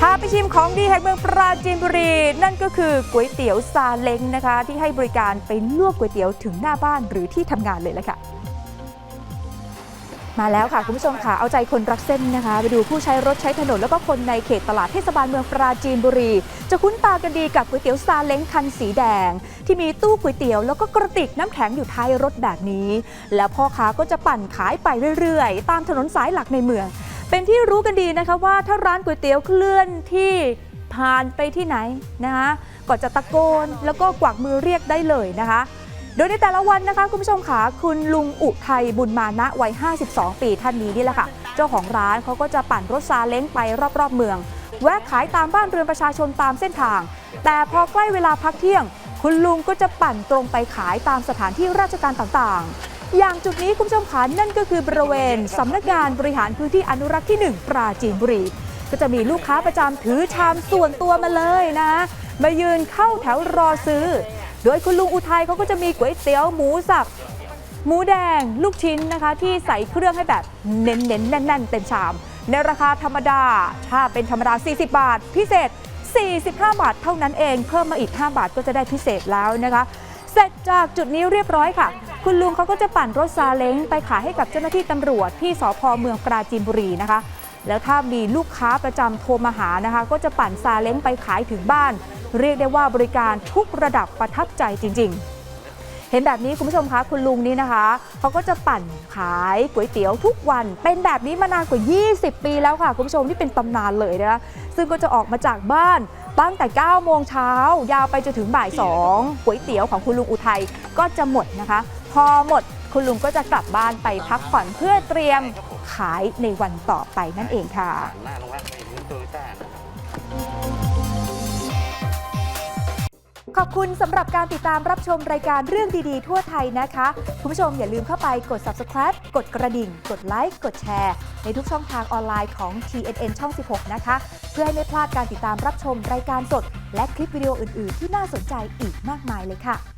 พาไปชิมของดีแห่งเมืองปราจีนบุรี นั่นก็คือก๋วยเตี๋ยวซาเล้งนะคะ ที่ให้บริการไปลวกก๋วยเตี๋ยวถึงหน้าบ้านหรือที่ทำงานเลยละค่ะ มาแล้วค่ะ คุณผู้ชมค่ะ เอาใจคนรักเส้นนะคะ ไปดูผู้ใช้รถใช้ถนนแล้วก็คนในเขตตลาดเทศบาลเมืองปราจีนบุรี จะคุ้นตากันดีกับก๋วยเตี๋ยวซาเล้งคันสีแดง ที่มีตู้ก๋วยเตี๋ยวแล้วก็กระติกน้ำแข็งอยู่ท้ายรถแบบนี้ แล้วพ่อค้าก็จะปั่นขายไปเรื่อยๆ ตามถนนสายหลักในเมือง เป็นที่รู้กันดีนะคะว่าถ้าร้านก๋วยเตี๋ยวเคลื่อนที่ผ่านไปที่ไหนนะคะก็จะตะโกนแล้วก็กวักมือเรียกได้เลยนะคะ โดยในแต่ละวันนะคะคุณผู้ชมค่ะคุณลุงอุทัยบุญมานะวัย 52 ปีท่านนี้นี่แหละค่ะ เจ้าของร้านเขาก็จะปั่นรถซาเล้งไปรอบๆเมือง แวะขายตามบ้านเรือนประชาชนตามเส้นทาง แต่พอใกล้เวลาพักเที่ยง คุณลุงก็จะปั่นตรงไปขายตามสถานที่ราชการต่างๆ อย่างจุดนี้คุณผู้ชมค่ะนั่นก็คือบริเวณสำนักงานบริหารพื้นที่อนุรักษ์ที่ 1 ปราจีนบุรีก็จะมีลูกค้าประจำถือชามส่วนตัวมาเลยนะมายืนเข้าแถวรอซื้อ โดยคุณลุงอุทัยเขาก็จะมีก๋วยเตี๋ยวหมูสับหมูแดงลูกชิ้นนะคะ ที่ใส่เครื่องให้แบบเน้นๆแน่น ๆ เต็มชาม ในราคาธรรมดา ถ้าเป็นธรรมดา 40 บาท พิเศษ 45 บาทเท่านั้นเอง เพิ่มมาอีก 5 บาทก็จะได้พิเศษแล้วนะคะ เสร็จจากจุดนี้เรียบร้อยค่ะ คุณลุงเขาก็จะปั่นรถซาเล้งไปขายให้กับเจ้าหน้าที่ตำรวจที่สพเมืองปราจีนบุรีนะคะ แล้วถ้ามีลูกค้าประจำโทรมาหานะคะ ก็จะปั่นซาเล้งไปขายถึงบ้าน เรียกได้ว่าบริการทุกระดับประทับใจจริง ๆเห็นแบบนี้คุณผู้ชมคะคุณลุงนี้นะคะเขาก็จะปั่นขายก๋วยเตี๋ยวทุกวัน เป็นแบบนี้มานานกว่า 20 ปีแล้วค่ะ คุณผู้ชมที่เป็นตำนานเลยนะซึ่งก็จะออกมาจากบ้านตั้งแต่ 9 โมงเช้า ยาวไปจนถึงบ่าย 2 ก๋วยเตี๋ยวของคุณลุงอุทัยก็จะหมดนะคะ พอหมดคุณลุงก็จะกลับบ้านไปพักผ่อนเพื่อเตรียมขายในวันต่อไปนั่นเองค่ะ หน้าลงรักไม่รู้ตัวจ้าขอบคุณสำหรับการติดตามรับชมรายการเรื่องดีๆ ทั่วไทยนะคะ คุณผู้ชมอย่าลืมเข้าไปกด subscribe กดกระดิ่ง กดไลค์ กดแชร์ ในทุกช่องทางออนไลน์ของ TNN ช่อง 16 นะคะ เพื่อให้ไม่พลาดการติดตามรับชมรายการสด และคลิปวิดีโออื่น ๆ ที่น่าสนใจอีกมากมายเลยค่ะ